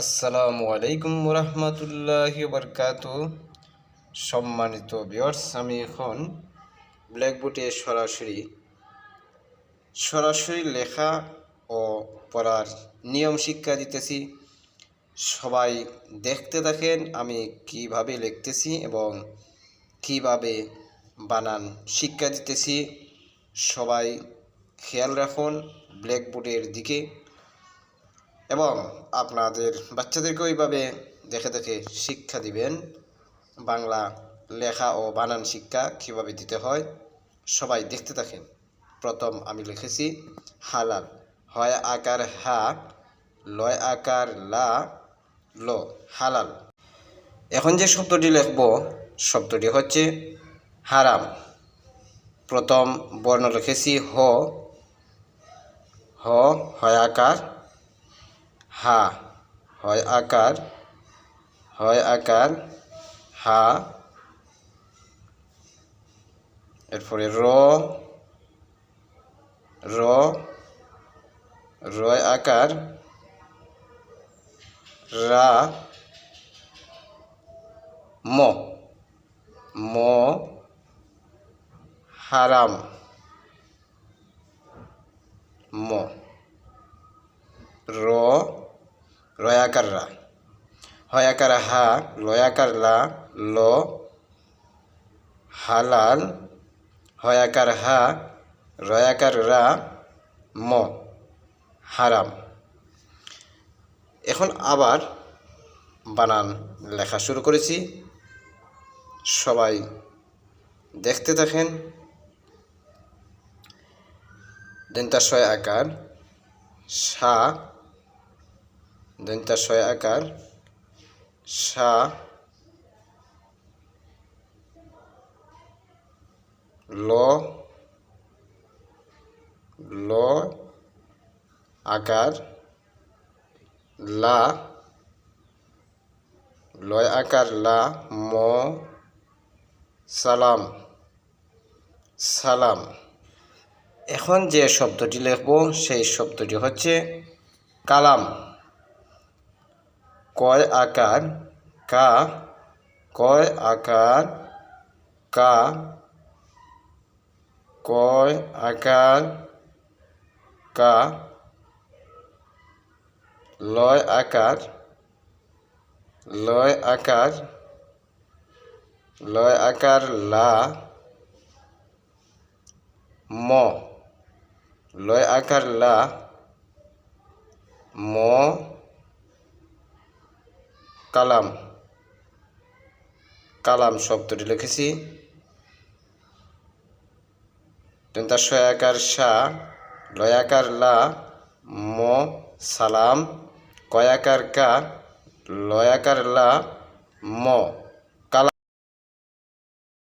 আসসালামু আলাইকুম রহমতুল্লাহি বরকাত সম্মানিত ভিউয়ার্স আমি এখন ব্ল্যাকবোর্ডে সরাসরি সরাসরি লেখা ও পড়ার নিয়ম শিক্ষা দিতেছি। সবাই দেখতে থাকেন আমি কীভাবে লিখতেছি এবং কীভাবে বানান শিক্ষা দিতেছি। সবাই খেয়াল রাখুন ব্ল্যাকবোর্ডের দিকে। এবং আপনাদের বাচ্চাদেরকে ওইভাবে দেখে দেখে শিক্ষা দিবেন। বাংলা লেখা ও বানান শিক্ষা কীভাবে দিতে হয় সবাই দেখতে থাকেন। প্রথম আমি লিখেছি, হালাল। হয় আকার হা, লয় আকার লা, ল, হালাল। এখন যে শব্দটি লিখব, শব্দটি হচ্ছে হারাম। প্রথম বর্ণ লিখেছি, হ। হ হয় আকার হা, হয় আকার হয় আকার, হা, এরপরে র র, রয় আকার, রা, ম ম, হারাম, ম, র রয়াকার রা হয়াকার হা লয়াকার লা ল হালাল হয়াকার হা রয়াকার রা ম, হারাম। এখন আবার বানান লেখা শুরু করেছি। সবাই দেখতে থাকেন। দন্তাশয় আকার, সা দন্তাশয় আকার সা ল ল আকার লা লয় আকার লা ম সালাম সালাম এখন যে শব্দটি লিখব, সেই শব্দটি হচ্ছে কালাম। কয় আকার? কা। কয় আকার? কা। কয় আকার? কা। লয় আকার। লয় আকার। লয় আকার লা। ম। লয় আকার লা। ম। কালাম। কালাম শব্দটি লিখেছি। দন্তাশয় সয়াকার সা লয়াকার লা, ম, সালাম, কয়াকার কা, লয়াকার লা, ম।